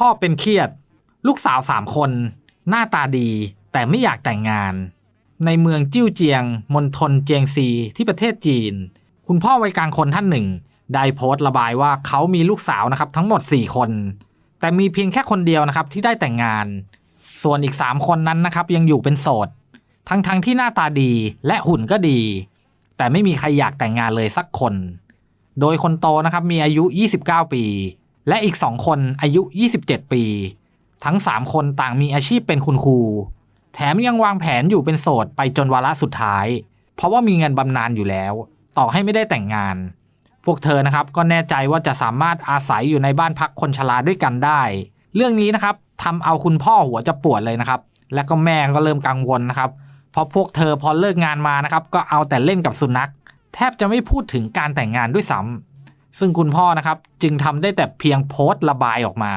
พ่อเป็นเครียด ลูกสาวสามคน หน้าตาดี แต่ไม่อยากแต่งงาน ในเมืองจิ้วเจียงมณฑลเจียงซีที่ประเทศจีน คุณพ่อวัยกลางคนท่านหนึ่ง ได้โพสต์ระบายว่าเขามีลูกสาวนะครับทั้งหมด 4 คน แต่มีเพียงแค่คนเดียวนะครับที่ได้แต่งงาน ส่วนอีก 3 คนนั้นนะครับยังอยู่เป็นโสด ทั้งๆทที่หน้าตาดีและหุ่นก็ดี แต่ไม่มีใครอยากแต่งงานเลยสักคน โดยคนโตนะครับมีอายุ 29 ปี และอีก2คนอายุ 27 ปี ทั้ง 3 คนต่างมีอาชีพเป็นคุณครู แถมยังวางแผนอยู่เป็นโสดไปจนวาระสุดท้าย เพราะว่ามีเงินบำนาญอยู่แล้ว ต่อให้ไม่ได้แต่งงาน พวกเธอนะครับก็แน่ใจว่าจะสามารถอาศัยอยู่ในบ้านพักคนชราด้วยกันได้ เรื่องนี้นะครับทำเอาคุณพ่อหัวจะปวดเลยนะครับ และก็แม่ก็เริ่มกังวลนะครับเพราะพวกเธอพอเลิกงานมานะครับก็เอาแต่เล่นกับสุนัข แทบจะไม่พูดถึงการแต่งงานด้วยซ้ำ ซึ่งคุณพ่อนะครับจึงทำได้แต่เพียงโพสต์ระบายออกมา